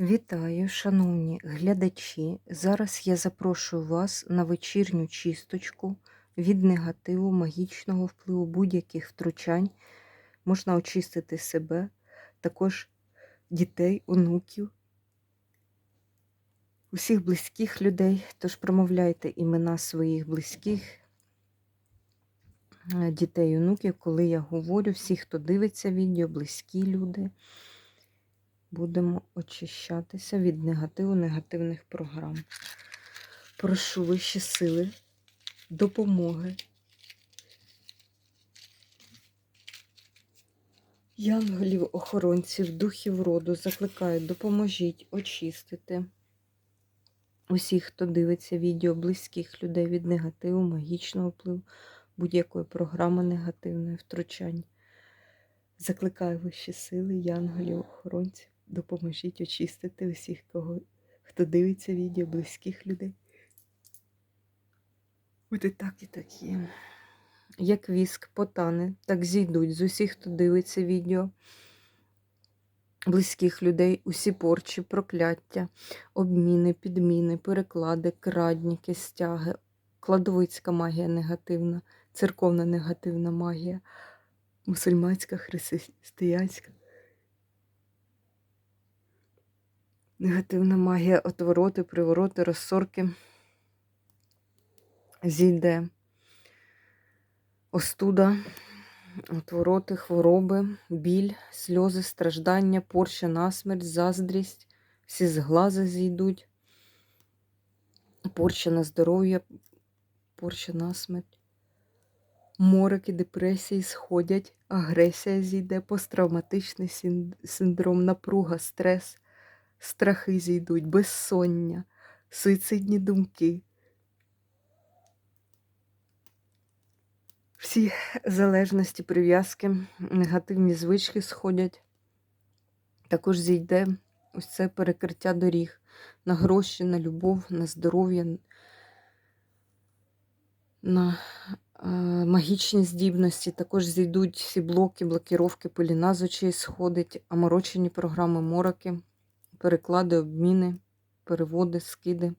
Вітаю, шановні глядачі. Зараз я запрошую вас на вечірню чисточку від негативу, магічного впливу, будь-яких втручань. Можна очистити себе, також дітей, онуків, усіх близьких людей. Тож промовляйте імена своїх близьких е, дітей, онуків, коли я говорю, всі, хто дивиться відео, близькі люди будемо очищатися від негативу, негативних програм. Прошу вищі сили, допомоги. Янголів, охоронців, духів роду закликаю, допоможіть очистити усіх, хто дивиться відео близьких людей від негативу, магічного впливу, будь-якої програми негативної втручань. Закликаю вищі сили, янголів, охоронців, допоможіть очистити усіх, кого, хто дивиться відео, близьких людей. Буде так і так є. Як віск потане, так зійдуть з усіх, хто дивиться відео, близьких людей, усі порчі, прокляття, обміни, підміни, переклади, крадніки, стяги, кладовицька магія негативна, церковна негативна магія, мусульманська, християнська. Негативна магія, отвороти, привороти, розсорки зійде. Остуда, отвороти, хвороби, біль, сльози, страждання, порча насмерть, заздрість, всі зглази зійдуть, порча на здоров'я, порча на смерть. Морики, депресії сходять, агресія зійде, посттравматичний синдром, напруга, стрес, страхи зійдуть, безсоння, суїцидні думки. Всі залежності, прив'язки, негативні звички сходять. Також зійде ось це перекриття доріг на гроші, на любов, на здоров'я, на е, магічні здібності. Також зійдуть всі блоки, блокіровки, пиліна з очей сходить, оморочені програми, мороки, переклади, обміни, переводи, скиди,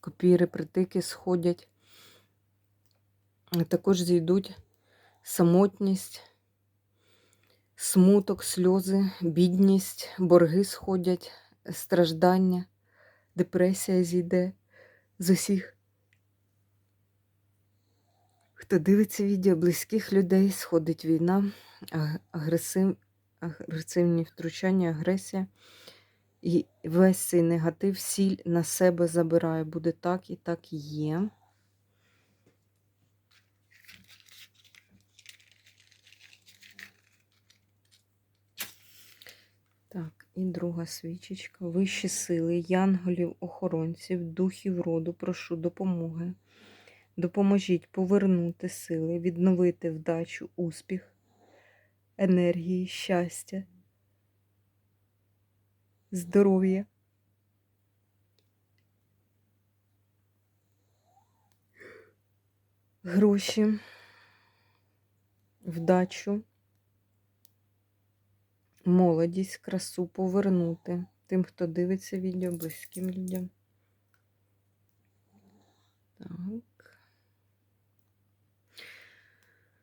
копіри, притики сходять. Також зійдуть самотність, смуток, сльози, бідність, борги сходять, страждання, депресія зійде з усіх. Хто дивиться відео близьких людей, сходить війна, агресив, агресивні втручання, агресія. І весь цей негатив, сіль на себе забирає. Буде так і так є. Так, і друга свічечка. Вищі сили, янголів, охоронців, духів роду, прошу допомоги. Допоможіть повернути сили, відновити вдачу, успіх, енергії, щастя, здоров'я. Гроші, вдачу молодість, красу повернути тим, хто дивиться відео, близьким людям. Так.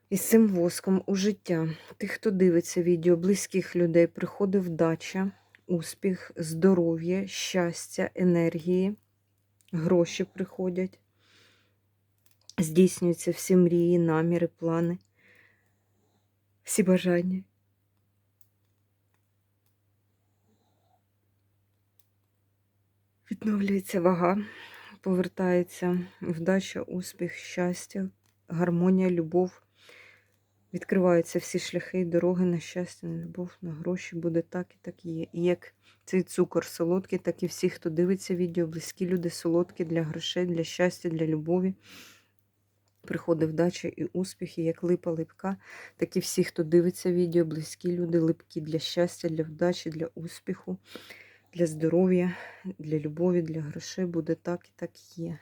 І цим воском у життя тих, хто дивиться відео, близьких людей, приходить вдача, успіх, здоров'я, щастя, енергії, гроші приходять, здійснюються всі мрії, наміри, плани, всі бажання. Відновлюється вага, повертається вдача, успіх, щастя, гармонія, любов. Відкриваються всі шляхи і дороги на щастя, на любов, на гроші. Буде так і так є. І як цей цукор солодкий, так і всі, хто дивиться відео, близькі люди солодкі для грошей, для щастя, для любові. Приходить вдача і успіхи, як липа липка, так і всі, хто дивиться відео, близькі люди, липкі для щастя, для вдачі, для успіху для здоров'я, для любові, для грошей буде так і так є.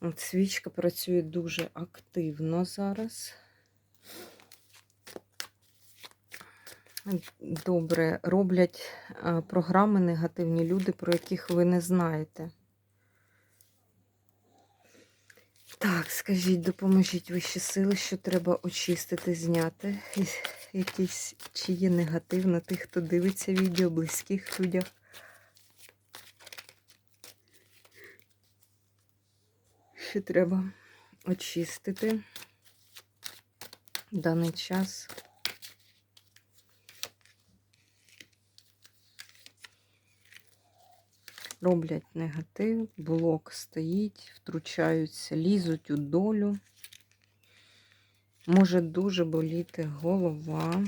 От Свічка працює дуже активно зараз. Добре, роблять програми негативні люди, про яких ви не знаєте. Так, скажіть, допоможіть вищі сили, що треба очистити, зняти. Якісь, чи є негатив на тих, хто дивиться відео, близьких людях. Що треба очистити в даний час. роблять негатив, блок стоїть, втручаються, лізуть у долю. Може дуже боліти голова.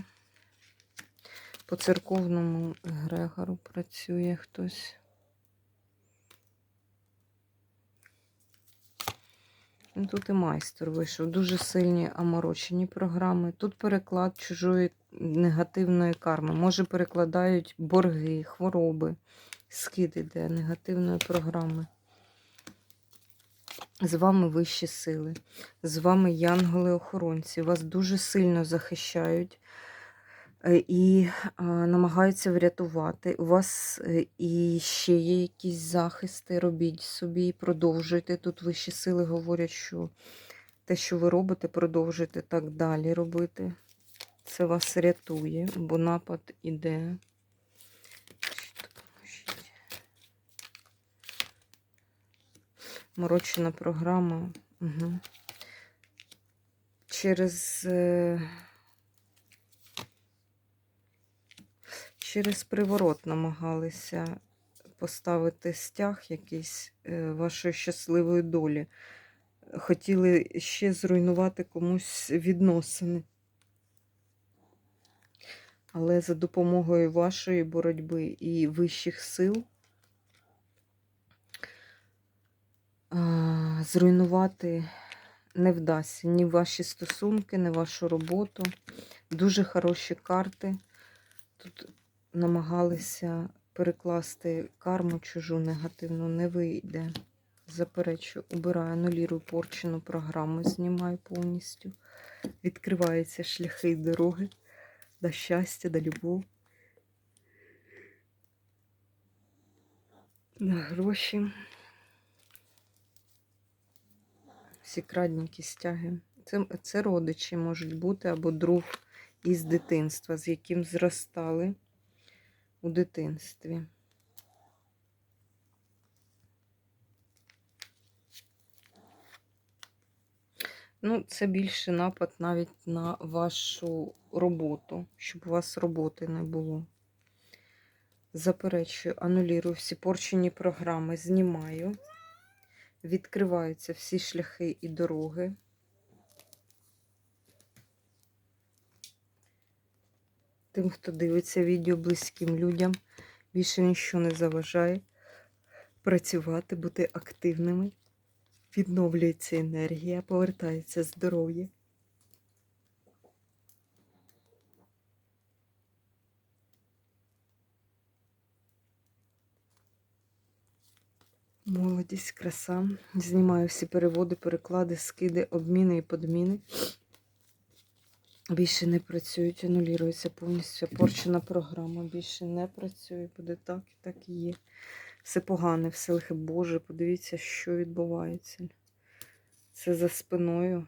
По церковному Грегору працює хтось. Тут і майстер вийшов. Дуже сильні аморочені програми. Тут переклад чужої негативної карми. Може, перекладають борги, хвороби скид іде негативної програми. З вами вищі сили, з вами янголи-охоронці. Вас дуже сильно захищають і намагаються врятувати. У вас е, і ще є якісь захисти, робіть собі, продовжуйте. Тут вищі сили говорять, що те, що ви робите, продовжуйте так далі робити. Це вас рятує, бо напад іде. Морочена програма. Угу. Через, через приворот намагалися поставити стяг якийсь е, вашої щасливої долі. Хотіли ще зруйнувати комусь відносини. Але за допомогою вашої боротьби і вищих сил зруйнувати не вдасться ні ваші стосунки, ні вашу роботу. Дуже хороші карти. Тут намагалися перекласти карму чужу негативну, не вийде. Заперечу, убираю, анулірую порчену програму, знімаю повністю. Відкриваються шляхи і дороги до щастя, до любов. На гроші. Всі крадніки стяги. Це, це родичі можуть бути або друг із дитинства, з яким зростали у дитинстві. Ну, це більше напад навіть на вашу роботу, щоб у вас роботи не було. Заперечую, анулірую всі порчені програми, знімаю. Відкриваються всі шляхи і дороги. Тим, хто дивиться відео близьким людям, більше нічого не заважає працювати, бути активними. Відновлюється енергія, повертається здоров'я. Молодість, краса. Знімаю всі переводи, переклади, скиди, обміни і подміни. Більше не працюють, анулюється повністю. Порчена програма більше не працює, буде так і так і є. Все погане, все лихе Боже, подивіться, що відбувається. Це за спиною.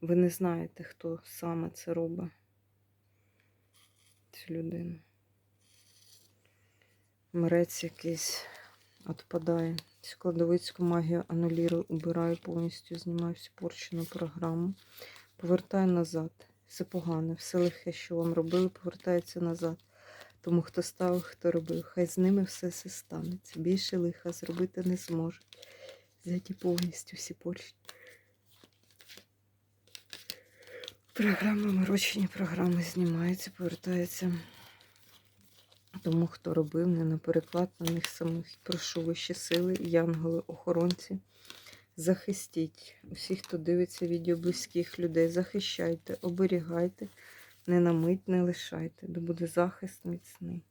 Ви не знаєте, хто саме це робить. Цю людину. Мрець якийсь відпадає. Складовицьку магію анулірую, убираю повністю, знімаю всю порчену програму. Повертаю назад. Все погане, все лихе, що вам робили, повертається назад. Тому хто ставив, хто робив, хай з ними все все станеться. Більше лиха зробити не зможуть. Взяті повністю всі порчі. Програми, морочені програми знімаються, повертаються. Тому хто робив, не на переклад на них самих. Прошу вищі сили, янголи, охоронці. Захистіть усіх, хто дивиться відео близьких людей. Захищайте, оберігайте, не на мить не лишайте, де буде захист міцний.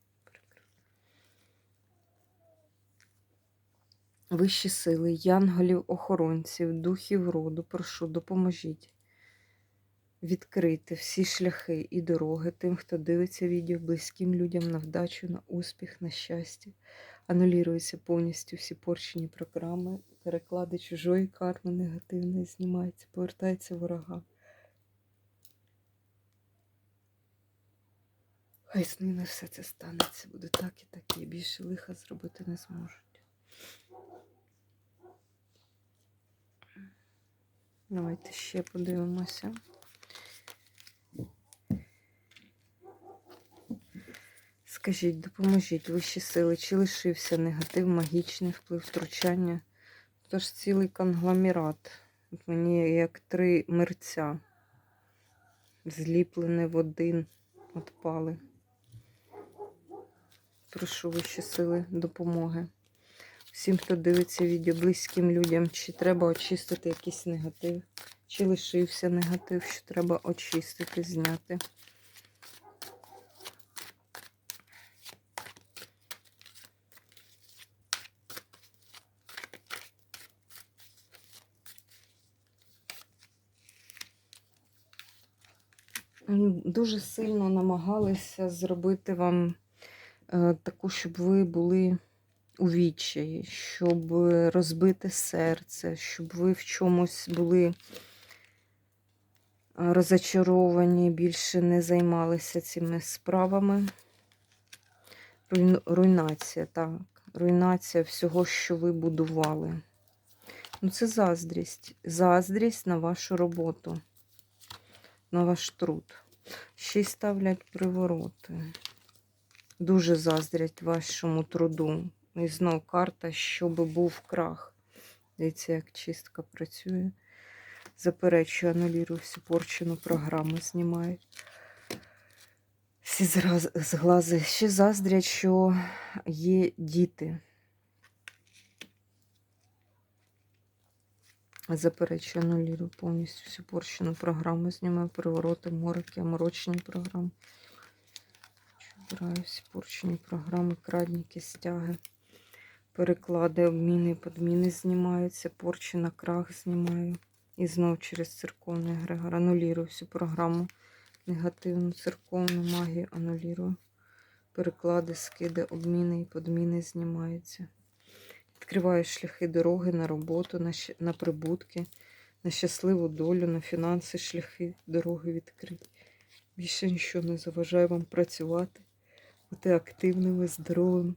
Вищі сили, янголів, охоронців, духів роду, прошу, допоможіть. відкрити всі шляхи і дороги тим, хто дивиться відео, близьким людям на вдачу, на успіх, на щастя. Анулюються повністю всі порчені програми, переклади чужої карми негативної знімаються, повертається ворога. Хай з ними все це станеться, буде так і так, і більше лиха зробити не зможуть. Давайте ще подивимося. Скажіть, допоможіть вищі сили, чи лишився негатив, магічний вплив, втручання? Тож цілий конгломерат. От мені як три мерця, зліплене в один, отпали. Прошу вищі сили допомоги. Всім, хто дивиться відео, близьким людям, чи треба очистити якийсь негатив, чи лишився негатив, що треба очистити, зняти. Дуже сильно намагалися зробити вам е, таку, щоб ви були у відчаї, щоб розбити серце, щоб ви в чомусь були е, розочаровані, більше не займалися цими справами. Руйнація, так. Руйнація всього, що ви будували. Ну, це заздрість. Заздрість на вашу роботу, на ваш труд. Ще й ставлять привороти. Дуже заздрять вашому труду. І знов карта, щоб був крах. Дивіться, як чистка працює. Заперечую, анулюю всю порчену програму, знімають. Всі зглази. Ще заздрять, що є діти. Заперечую, анулюю повністю всю порчену програму. Знімаю привороти, мороки, оморочені програми. Збираю всі порчені програми, крадніки, стяги, переклади, обміни, і подміни знімаються, порчі на крах знімаю. І знов через церковний егрегор. Анулюю всю програму. Негативну церковну магію анулюю. Переклади, скиди, обміни і подміни знімаються. Відкриваю шляхи дороги на роботу, на, на прибутки, на щасливу долю, на фінанси, шляхи дороги відкриті. Більше нічого не заважає вам працювати, бути активними, здоровими.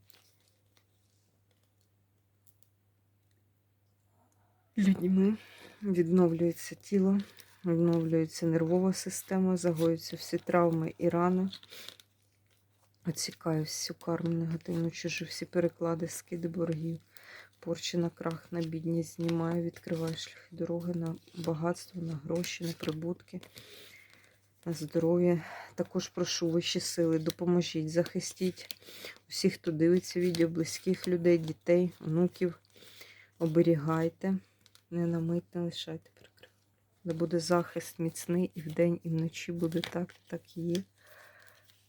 Людьми відновлюється тіло, відновлюється нервова система, загоюються всі травми і рани. Оцікаю всю карму негативну, чужу, всі переклади, скиди боргів, порчі на крах, на бідність знімаю, відкриваю шляхи дороги на багатство, на гроші, на прибутки, на здоров'я. Також прошу вищі сили, допоможіть, захистіть усіх, хто дивиться відео, близьких людей, дітей, онуків. Оберігайте, не на мить не лишайте прикрив. Де буде захист міцний і вдень, і вночі буде так, так і є.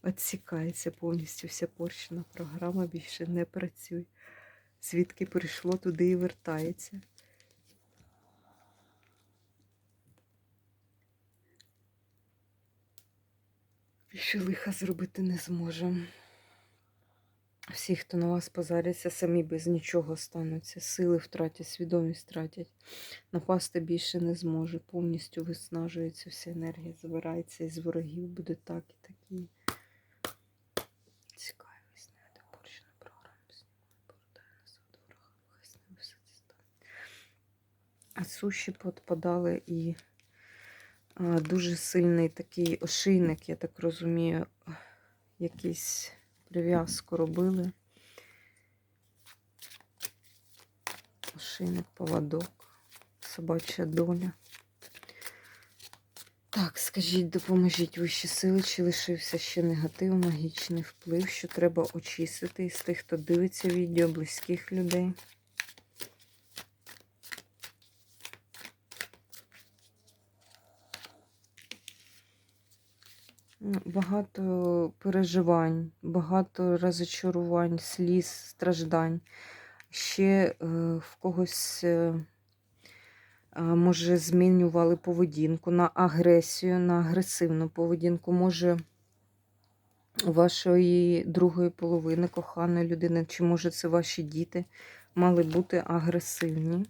Отсікається повністю вся порчена програма, більше не працює. Звідки прийшло, туди і вертається. Більше лиха зробити не зможе. Всі, хто на вас позаряться, самі без нічого стануться. Сили втратять, свідомість втратять. Напасти більше не зможе. Повністю виснажується, вся енергія забирається із ворогів. Буде так і такі. Цікаво, зняти порчу на програму. Знімаю, повертаю назад ворога. Хай з ними все це стане. А суші подпадали і дуже сильний такий ошийник, я так розумію, якийсь прив'язку робили. Ошийник, поводок, собача доля. Так, скажіть, допоможіть вищі сили, чи лишився ще негатив, магічний вплив, що треба очистити із тих, хто дивиться відео, близьких людей. Багато переживань, багато розочарувань, сліз, страждань. Ще е, в когось е, Може, змінювали поведінку на агресію, на агресивну поведінку. Може, вашої другої половини коханої людини, чи може це ваші діти мали бути агресивні.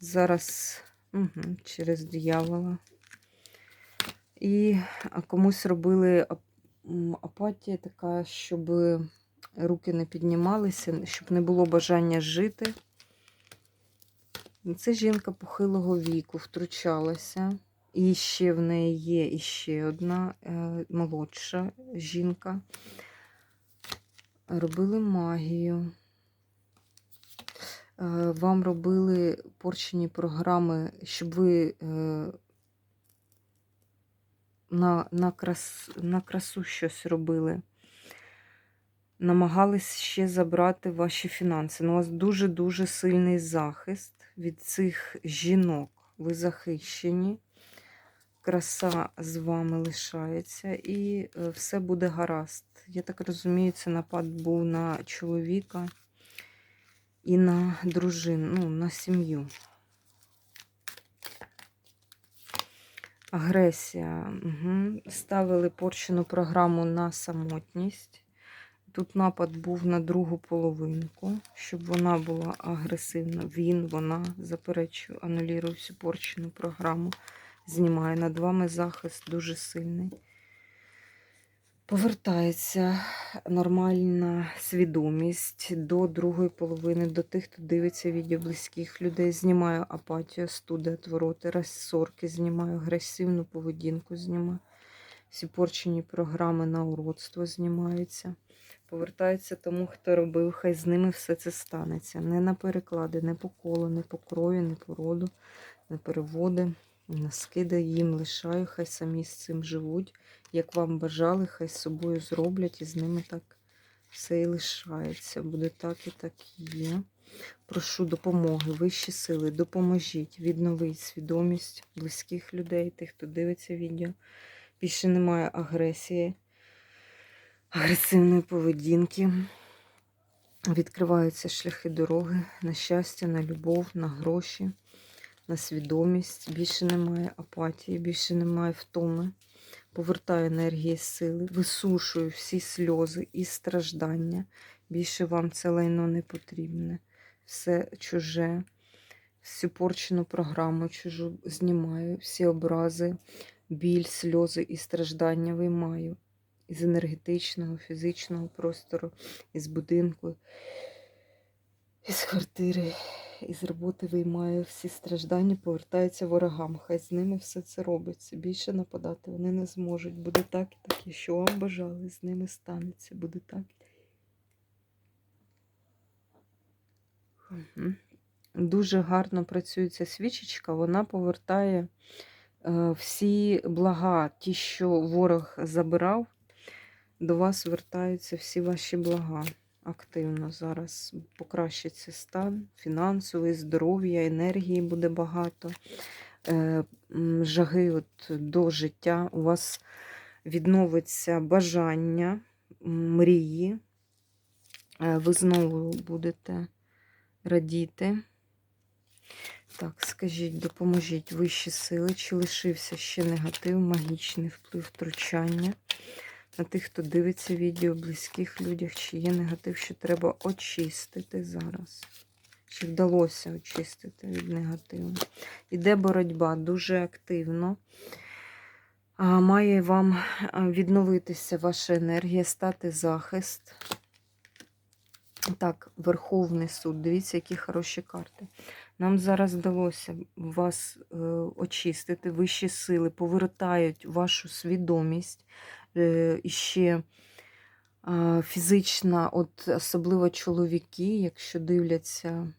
Зараз угу, через диявола. І комусь робили апатія така, щоб руки не піднімалися, щоб не було бажання жити. Це жінка похилого віку втручалася. І ще в неї є іще одна е, молодша жінка. Робили магію. Е, Вам робили порчені програми, щоб ви е, на, на, крас, на красу щось робили. Намагались ще забрати ваші фінанси. Ну, у вас дуже-дуже сильний захист від цих жінок. Ви захищені. Краса з вами лишається, і е, все буде гаразд. Я так розумію, це напад був на чоловіка і на дружину, ну, на сім'ю. Агресія. Угу. Ставили порчену програму на самотність. Тут напад був на другу половинку, щоб вона була агресивна. Він, вона заперечую, анулює всю порчену програму. Знімає над вами захист дуже сильний. Повертається нормальна свідомість до другої половини, до тих, хто дивиться відео близьких людей. Знімаю апатію, студи, отвороти, розсорки, знімаю агресивну поведінку, знімаю. Всі порчені програми на уродство знімаються. Повертається тому, хто робив, хай з ними все це станеться. Не на переклади, не по колу, не по крові, не по роду, не переводи, скиди їм лишаю, хай самі з цим живуть. Як вам бажали, хай з собою зроблять і з ними так все і лишається. Буде так і так і є. Прошу допомоги, вищі сили, допоможіть, відновіть свідомість близьких людей, тих, хто дивиться відео. Більше немає агресії, агресивної поведінки. Відкриваються шляхи дороги на щастя, на любов, на гроші, на свідомість. Більше немає апатії, більше немає втоми. Повертаю енергії сили, висушую всі сльози і страждання. Більше вам це лайно не потрібне. Все чуже, всю порчену програму чужу знімаю, всі образи, біль, сльози і страждання виймаю із енергетичного, фізичного простору, із будинку, із квартири, із роботи виймаю всі страждання, повертаються ворогам. Хай з ними все це робиться. Більше нападати вони не зможуть. Буде так і так. Що вам бажали, з ними станеться. Буде так. Дуже гарно працює ця свічечка, вона повертає е, всі блага, ті, що ворог забирав, до вас вертаються всі ваші блага. Активно зараз покращиться стан, фінансовий, здоров'я, енергії буде багато, е, жаги от до життя. У вас відновиться бажання, мрії. Е, Ви знову будете радіти. Так, скажіть, допоможіть вищі сили, чи лишився ще негатив, магічний вплив втручання на тих, хто дивиться відео, близьких людях, чи є негатив, що треба очистити зараз. Чи вдалося очистити від негативу? Іде боротьба дуже активно. Має вам відновитися ваша енергія, стати захист. Так, Верховний суд. Дивіться, які хороші карти. Нам зараз вдалося вас е, очистити, вищі сили повертають вашу свідомість. Е, і ще е, фізична, от особливо чоловіки, якщо дивляться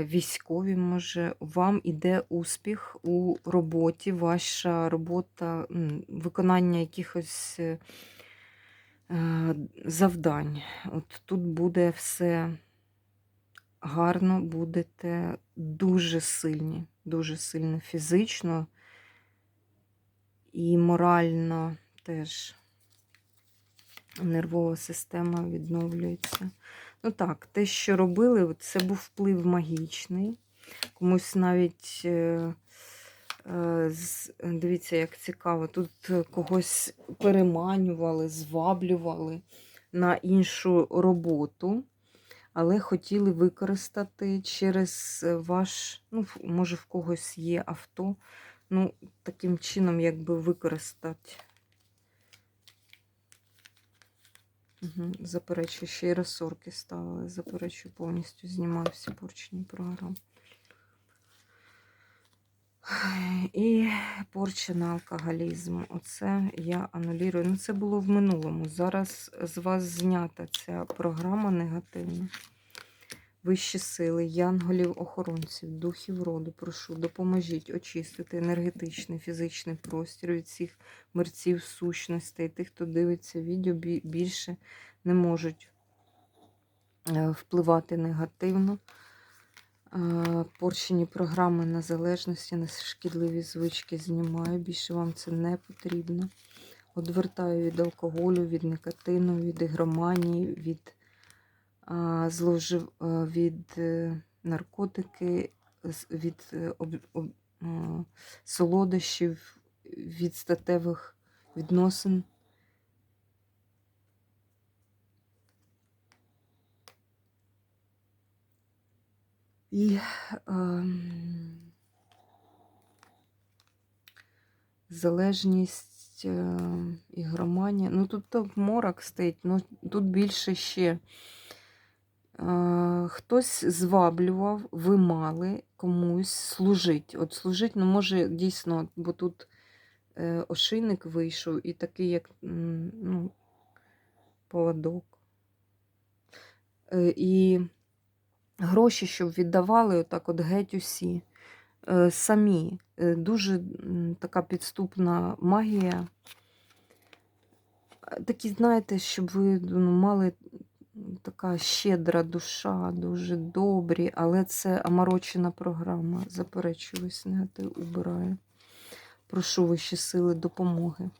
військові, може, вам іде успіх у роботі, ваша робота, виконання якихось. е, завдань. От тут буде все гарно, будете дуже сильні, дуже сильно фізично і морально теж нервова система відновлюється. Ну так, те, що робили, це був вплив магічний. Комусь навіть, е, е, дивіться, як цікаво, тут когось переманювали, зваблювали на іншу роботу, але хотіли використати через ваш, ну, може, в когось є авто, ну, таким чином, якби використати. Угу. Заперечу, ще й розсорки ставили. Заперечу, повністю знімаю всі порчені програми. І порча алкоголізм. Оце я анулюю. Ну, це було в минулому. Зараз з вас знята ця програма негативна. Вищі сили, янголів, охоронців, духів роду, прошу, допоможіть очистити енергетичний, фізичний простір від всіх мерців, сущностей. Тих, хто дивиться відео, більше не можуть е, впливати негативно. Е, Порчені програми на залежності, на шкідливі звички знімаю. Більше вам це не потрібно. Одвертаю від алкоголю, від никотину, від ігроманії, від, а, зловжив... а, від е, наркотики, від е, солодощів, від статевих відносин. І ем, залежність е, ігроманія. Ну тут то морок стоїть, ну тут більше ще. Хтось зваблював, ви мали комусь служить. От служить, ну може дійсно, бо тут е, ошийник вийшов і такий, як ну, поводок. Е, і гроші, щоб віддавали отак от геть усі. Е, самі. Дуже така підступна магія. Такі, знаєте, щоб ви ну, мали така щедра душа, дуже добрі, але це оморочена програма. Заперечую весь негатив, убираю. Прошу вищі сили допомоги.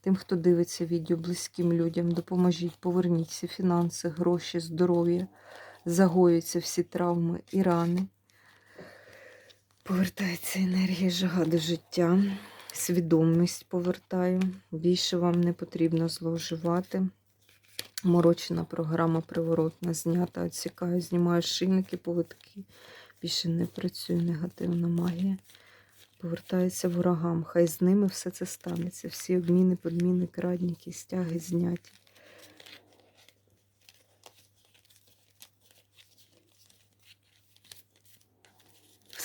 Тим, хто дивиться відео близьким людям, допоможіть, поверніть всі фінанси, гроші, здоров'я, загоюються всі травми і рани. Повертається енергія, жага до життя, свідомість повертаю. Більше вам не потрібно зловживати. Морочена програма приворотна знята, відсікаю, знімаю шийники, повитки. Більше не працює негативна магія. Повертається ворогам. Хай з ними все це станеться. Всі обміни, подміни, крадніки, стяги зняті.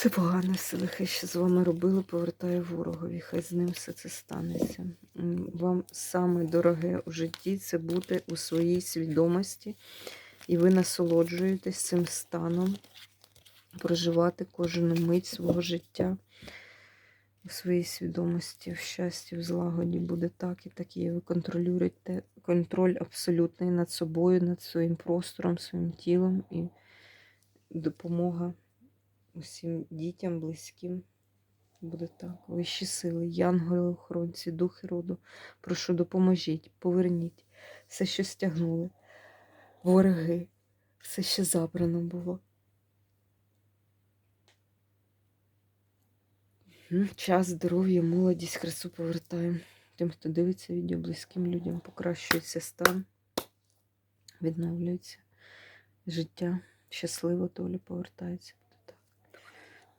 Все погане, все лихе, що з вами робили, повертаю ворогові. Хай з ним все це станеться. Вам саме дороге у житті це бути у своїй свідомості, і ви насолоджуєтесь цим станом, проживати кожну мить свого життя у своїй свідомості, в щасті, в злагоді буде так і так є. Ви контролюєте контроль абсолютний над собою, над своїм простором, своїм тілом і допомога усім дітям, близьким. Буде так. Вищі сили, янголи, охоронці, духи роду. Прошу, допоможіть, поверніть все, що стягнули. Вороги, все, що забрано було. Час, здоров'я, молодість, красу повертаємо. Тим, хто дивиться відео близьким людям, покращується стан, відновлюється життя. Щасливо доля повертається.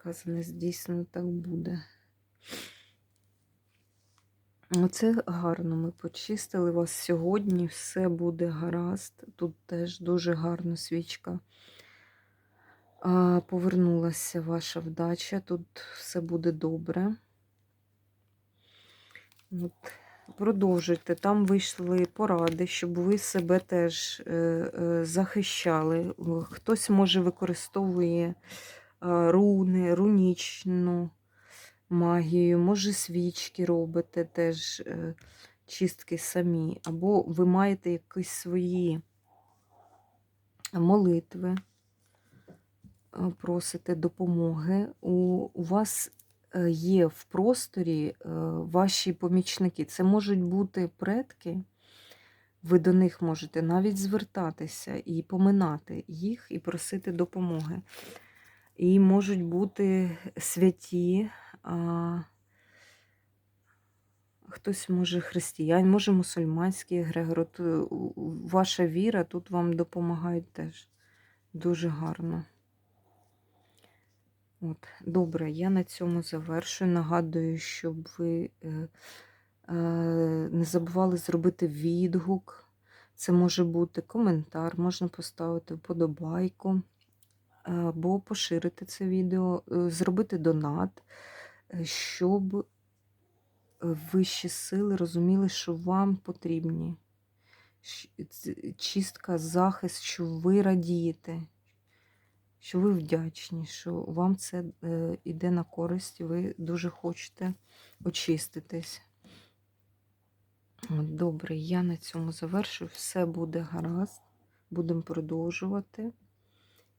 Буде здійснено так буде. Оце гарно ми почистили вас сьогодні. Все буде гаразд. Тут теж дуже гарна свічка. Повернулася ваша вдача. Тут все буде добре. От. Продовжуйте. Там вийшли поради, щоб ви себе теж е, е, захищали. Хтось може використовує руни, рунічну магію, може свічки робите теж е, чистки самі, або ви маєте якісь свої молитви, е, просите допомоги. У, вас е, є в просторі е, ваші помічники. Це можуть бути предки. Ви до них можете навіть звертатися і поминати їх, і просити допомоги. І можуть бути святі. А, Хтось може християн, може мусульманський у- у- ваша віра тут вам допомагає теж. Дуже гарно. От, добре, я на цьому завершую. Нагадую, щоб ви е, е, не забували зробити відгук. Це може бути коментар, можна поставити вподобайку, або поширити це відео, е, зробити донат, е, щоб е, вищі сили розуміли, що вам потрібні. Чистка, захист, що ви радієте, що ви вдячні, що вам це е, іде на користь, ви дуже хочете очиститись. Добре, я на цьому завершую. Все буде гаразд. Будемо продовжувати.